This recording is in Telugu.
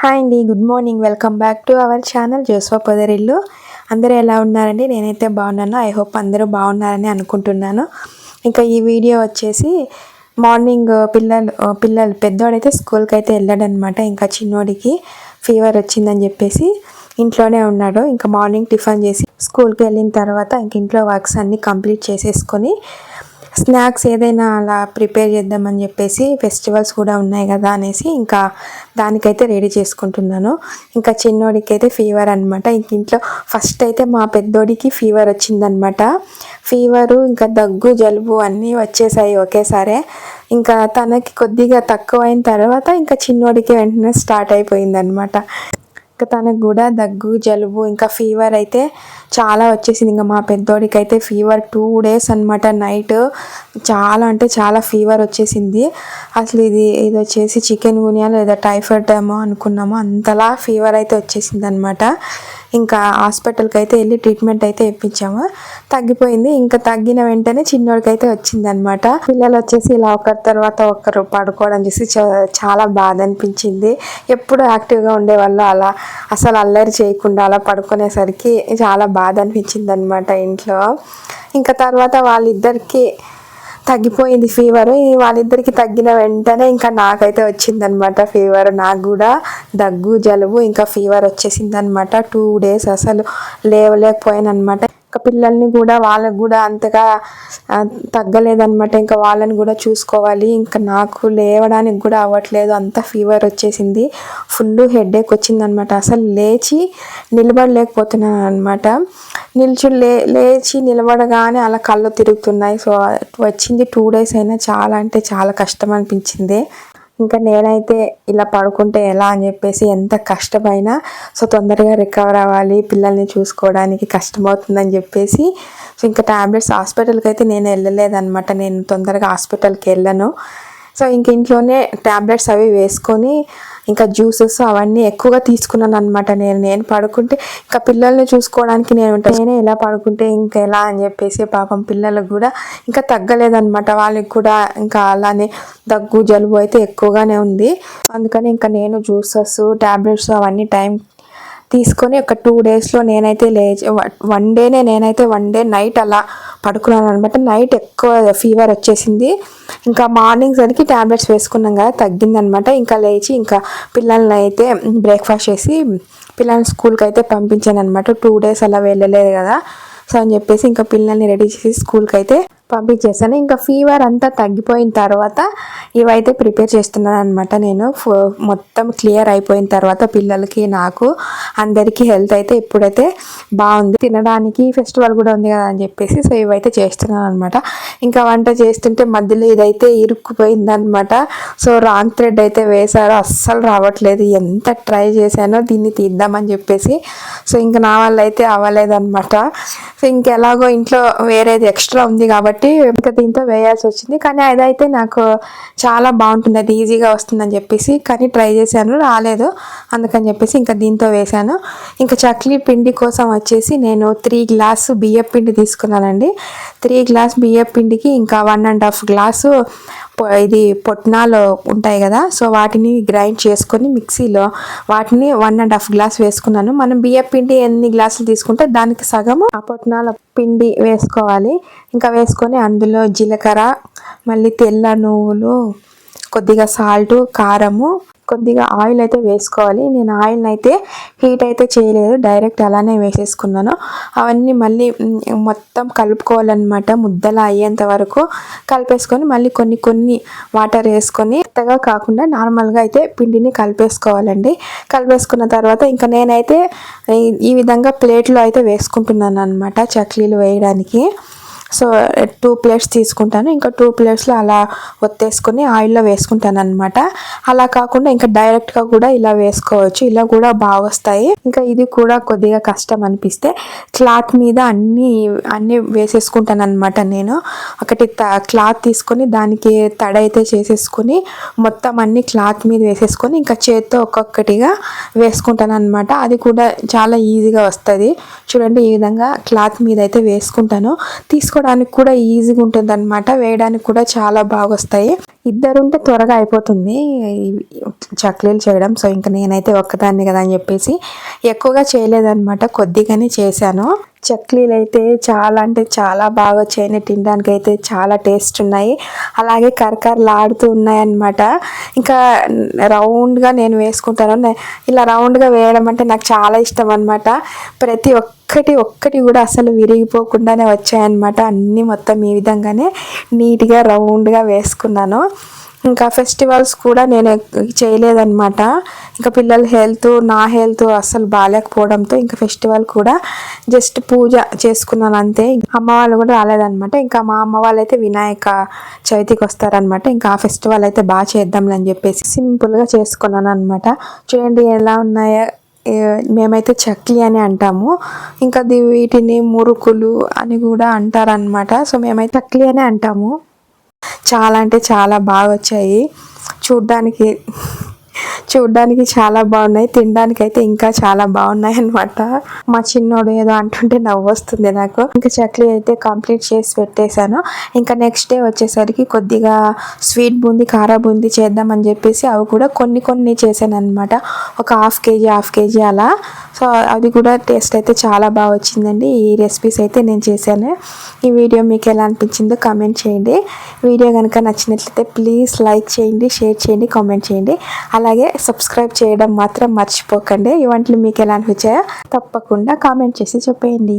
హాయ్ అండి good morning welcome back to our channel Joshua పొదరిల్లు అందరూ ఎలా ఉన్నారండి? నేనైతే బాగున్నాను. ఐ హోప్ అందరూ బాగున్నారని అనుకుంటున్నాను. ఇంకా ఈ వీడియో వచ్చేసి మార్నింగ్ పిల్లలు పిల్లలు పెద్దోడైతే స్కూల్కి అయితే వెళ్ళాడనమాట. ఇంకా చిన్నోడికి ఫీవర్ వచ్చిందని చెప్పేసి ఇంట్లోనే ఉన్నాడు. ఇంకా మార్నింగ్ టిఫిన్ చేసి స్కూల్కి వెళ్ళిన తర్వాత ఇంక ఇంట్లో వర్క్స్ అన్నీ కంప్లీట్ చేసేసుకొని స్నాక్స్ ఏదైనా అలా ప్రిపేర్ చేద్దామని చెప్పేసి ఫెస్టివల్స్ కూడా ఉన్నాయి కదా అనేసి ఇంకా దానికైతే రెడీ చేసుకుంటున్నాను. ఇంకా చిన్నోడికి అయితే ఫీవర్ అనమాట ఇంక ఇంట్లో ఫస్ట్ అయితే మా పెద్దోడికి ఫీవర్ వచ్చిందనమాట ఫీవరు ఇంకా దగ్గు జలుబు అన్నీ వచ్చేసాయి ఒకేసారి. ఇంకా తనకి కొద్దిగా తక్కువ అయిన తర్వాత ఇంకా చిన్నోడికి వెంటనే స్టార్ట్ అయిపోయిందనమాట తనకు కూడా దగ్గు జలుబు ఇంకా ఫీవర్ అయితే చాలా వచ్చేసింది. ఇంకా మా పెద్దోడికి అయితే ఫీవర్ టూ డేస్ అనమాట నైట్ చాలా అంటే చాలా ఫీవర్ వచ్చేసింది. అసలు ఇది ఇది వచ్చేసి చికెన్ గునియా లేదా టైఫాయిడ్ ఏమో అనుకున్నాము. అంతలా ఫీవర్ అయితే వచ్చేసింది అనమాట ఇంకా హాస్పిటల్కి అయితే వెళ్ళి ట్రీట్మెంట్ అయితే ఇప్పించాము. తగ్గిపోయింది. ఇంకా తగ్గిన వెంటనే చిన్నోడికి అయితే వచ్చిందనమాట పిల్లలు వచ్చేసి ఇలా ఒకరి తర్వాత ఒకరు పడుకోవడం చూసి చాలా బాధ అనిపించింది. ఎప్పుడు యాక్టివ్గా ఉండేవాళ్ళు అలా అసలు అల్లరి చేయకుండా అలా పడుకునేసరికి చాలా బాధ అనిపించింది అనమాట ఇంట్లో. ఇంకా తర్వాత వాళ్ళిద్దరికి తగ్గిపోయింది ఫీవర్ వాళ్ళిద్దరికి తగ్గిన వెంటనే ఇంకా నాకైతే వచ్చిందనమాట ఫీవర్ నాకు కూడా దగ్గు జలుబు ఇంకా ఫీవర్ వచ్చేసింది అనమాట టూ డేస్ అసలు లేవలేకపోయాను అనమాట ఇంకా పిల్లల్ని కూడా వాళ్ళకు కూడా అంతగా తగ్గలేదనమాట ఇంకా వాళ్ళని కూడా చూసుకోవాలి. ఇంకా నాకు లేవడానికి కూడా అవ్వట్లేదు. అంత ఫీవర్ వచ్చేసింది. ఫుల్ హెడేక్ వచ్చిందనమాట అసలు లేచి నిలబడలేకపోతున్నాను అనమాట నిల్చు లే లేచి నిలబడగానే అలా కళ్ళు తిరుగుతున్నాయి. సో వచ్చింది టూ డేస్ అయినా చాలా అంటే చాలా కష్టం అనిపించింది. ఇంకా నేనైతే ఇలా పడుకుంటే ఎలా అని చెప్పేసి ఎంత కష్టమైనా సో తొందరగా రికవర్ అవ్వాలి పిల్లల్ని చూసుకోవడానికి కష్టమవుతుందని చెప్పేసి. సో ఇంకా ట్యాబ్లెట్స్ హాస్పిటల్కి అయితే నేను వెళ్ళలేదన్నమాట. నేను తొందరగా హాస్పిటల్కి వెళ్ళను. సో ఇంక ఇంట్లోనే ట్యాబ్లెట్స్ అవి వేసుకొని ఇంకా జ్యూసెస్ అవన్నీ ఎక్కువగా తీసుకున్నాను అనమాట నేను నేను పడుకుంటే ఇంకా పిల్లల్ని చూసుకోవడానికి నేను నేనే ఎలా పడుకుంటే ఇంకా ఎలా అని చెప్పేసి పాపం పిల్లలకు కూడా ఇంకా తగ్గలేదనమాట వాళ్ళకి కూడా ఇంకా అలానే దగ్గు జలుబు అయితే ఎక్కువగానే ఉంది. అందుకని ఇంకా నేను జ్యూసెస్ ట్యాబ్లెట్స్ అవన్నీ టైం తీసుకొని ఒక టూ డేస్లో నేనైతే లేచి వన్ డేనే నేనైతే వన్ డే నైట్ అలా పడుకున్నాను అనమాట నైట్ ఎక్కువ ఫీవర్ వచ్చేసింది. ఇంకా మార్నింగ్ సరికి ట్యాబ్లెట్స్ వేసుకున్నాం కదా తగ్గిందనమాట ఇంకా లేచి ఇంకా పిల్లల్ని అయితే బ్రేక్ఫాస్ట్ చేసి పిల్లల్ని స్కూల్కి అయితే పంపించాను అనమాట టూ డేస్ అలా వెళ్ళలేదు కదా. సో అని చెప్పేసి ఇంకా పిల్లల్ని రెడీ చేసి స్కూల్కి అయితే పంపించేసాను ఇంకా ఫీవర్ అంతా తగ్గిపోయిన తర్వాత ఇవైతే ప్రిపేర్ చేస్తున్నాను అనమాట నేను మొత్తం క్లియర్ అయిపోయిన తర్వాత పిల్లలకి నాకు అందరికీ హెల్త్ అయితే ఇప్పుడైతే బాగుంది తినడానికి ఫెస్టివల్ కూడా ఉంది కదా అని చెప్పేసి సో ఇవైతే చేస్తున్నాను అనమాట ఇంకా వంట చేస్తుంటే మధ్యలో ఇదైతే ఇరుక్కుపోయింది అనమాట సో రాంగ్ థ్రెడ్ అయితే వేశారు. అస్సలు రావట్లేదు. ఎంత ట్రై చేశానో దీన్ని తీద్దామని చెప్పేసి. సో ఇంకా నా వల్ల అయితే అవ్వలేదన్నమాట. సో ఇంకెలాగో ఇంట్లో వేరేది ఎక్స్ట్రా ఉంది కాబట్టి కాబట్టి ఇంకా దీంతో వేయాల్సి వచ్చింది. కానీ అదైతే నాకు చాలా బాగుంటుంది. అది ఈజీగా వస్తుందని చెప్పేసి కానీ ట్రై చేశాను. రాలేదు. అందుకని చెప్పేసి ఇంకా దీంతో వేశాను. ఇంకా చక్లీ పిండి కోసం వచ్చేసి నేను త్రీ గ్లాసు బియ్య పిండి తీసుకున్నానండి. త్రీ గ్లాస్ బియ్య పిండికి ఇంకా వన్ అండ్ హాఫ్ గ్లాసు ఇది పొట్నాలు ఉంటాయి కదా సో వాటిని గ్రైండ్ చేసుకొని మిక్సీలో వాటిని వన్ అండ్ హాఫ్ గ్లాస్ వేసుకున్నాను. మనం బియ్య పిండి ఎన్ని గ్లాసులు తీసుకుంటే దానికి సగము ఆ పొట్నాల పిండి వేసుకోవాలి. ఇంకా వేసుకొని అందులో జీలకర్ర మళ్ళీ తెల్ల నువ్వులు కొద్దిగా సాల్ట్ కారము కొద్దిగా ఆయిల్ అయితే వేసుకోవాలి. నేను ఆయిల్ని అయితే హీట్ అయితే చేయలేదు. డైరెక్ట్ అలానే వేసేసుకున్నాను. అవన్నీ మళ్ళీ మొత్తం కలుపుకోవాలన్నమాట. ముద్దలా అయ్యేంత వరకు కలిపేసుకొని మళ్ళీ కొన్ని కొన్ని వాటర్ వేసుకొని మెత్తగా కాకుండా నార్మల్గా అయితే పిండిని కలిపేసుకోవాలండి. కలిపేసుకున్న తర్వాత ఇంకా నేనైతే ఈ విధంగా ప్లేట్లో అయితే వేసుకుంటున్నాను అనమాట చక్లీలు వేయడానికి. సో టూ ప్లేట్స్ తీసుకుంటాను. ఇంకా టూ ప్లేట్స్లో అలా ఒత్తేసుకొని ఆయిల్లో వేసుకుంటాను అనమాట అలా కాకుండా ఇంకా డైరెక్ట్గా కూడా ఇలా వేసుకోవచ్చు. ఇలా కూడా బాగా వస్తాయి. ఇంకా ఇది కూడా కొద్దిగా కష్టం అనిపిస్తే క్లాత్ మీద అన్నీ అన్నీ వేసేసుకుంటాను అనమాట నేను. ఒకటి క్లాత్ తీసుకొని దానికి తడైతే చేసేసుకొని మొత్తం అన్ని క్లాత్ మీద వేసేసుకొని ఇంకా చేత్తో ఒక్కొక్కటిగా వేసుకుంటాను అనమాట అది కూడా చాలా ఈజీగా వస్తుంది. చూడండి ఈ విధంగా క్లాత్ మీద అయితే వేసుకుంటాను. తీసుకోవడానికి కూడా ఈజీగా ఉంటుంది అనమాట వేయడానికి కూడా చాలా బాగా వస్తాయి ఇద్దరుంటే త్వరగా అయిపోతుంది. చక్లీలు చేయడం. సో ఇంకా నేనైతే ఒక్కదాన్ని కదా అని చెప్పేసి ఎక్కువగా చేయలేదన్నమాట. కొద్దిగానే చేశాను. చక్లీలు అయితే చాలా అంటే చాలా బాగా వచ్చాయి తినడానికి అయితే చాలా టేస్ట్ ఉన్నాయి. అలాగే కరకరలాడుతూ ఉన్నాయన్నమాట. ఇంకా రౌండ్గా నేను వేసుకుంటాను. ఇలా రౌండ్గా వేయడం అంటే నాకు చాలా ఇష్టం అనమాట ప్రతి ఒక్కటి ఒక్కటి కూడా అసలు విరిగిపోకుండానే వచ్చాయన్నమాట. అన్నీ మొత్తం ఈ విధంగానే నీట్గా రౌండ్గా వేసుకున్నాను. ఇంకా ఫెస్టివల్స్ కూడా నేను చేయలేదన్నమాట. ఇంకా పిల్లల హెల్త్ నా హెల్త్ అస్సలు బాగాలేకపోవడంతో ఇంకా ఫెస్టివల్ కూడా జస్ట్ పూజ చేసుకున్నాను అంతే అమ్మ వాళ్ళు కూడా రాలేదన్నమాట. ఇంకా మా అమ్మ వాళ్ళు అయితే వినాయక చవితికి వస్తారనమాట ఇంకా ఆ ఫెస్టివల్ అయితే బాగా చేద్దాంలని అని చెప్పేసి సింపుల్గా చేసుకున్నాను అనమాట చూడండి ఎలా ఉన్నాయో. మేమైతే చక్లి అని అంటాము. ఇంకా వీటిని మురుకులు అని కూడా అంటారనమాట సో మేమైతే చక్లి అని అంటాము. చాలా అంటే చాలా బాగా వచ్చాయి. చూడ్డానికి చూడ్డానికి చాలా బాగున్నాయి తినడానికి అయితే ఇంకా చాలా బాగున్నాయి అనమాట మా చిన్నోడు ఏదో అంటుంటే నవ్వు వస్తుంది నాకు. ఇంకా చక్లీ అయితే కంప్లీట్ చేసి పెట్టేశాను. ఇంకా నెక్స్ట్ డే వచ్చేసరికి కొద్దిగా స్వీట్ బూంది కారా బూంది చేద్దామని చెప్పేసి అవి కూడా కొన్ని కొన్ని చేశాను అనమాట ఒక హాఫ్ కేజీ హాఫ్ కేజీ అలా. సో అది కూడా టేస్ట్ అయితే చాలా బాగా వచ్చిందండి. ఈ రెసిపీస్ అయితే నేను చేశాను. ఈ వీడియో మీకు ఎలా అనిపించిందో కామెంట్ చేయండి. వీడియో కనుక నచ్చినట్లయితే ప్లీజ్ లైక్ చేయండి షేర్ చేయండి కామెంట్ చేయండి. అలా అలాగే సబ్స్క్రైబ్ చేయడం మాత్రం మర్చిపోకండి. ఈ వంటలు మీకు ఎలా అనిపించాయో తప్పకుండా కామెంట్ చేసి చెప్పేయండి.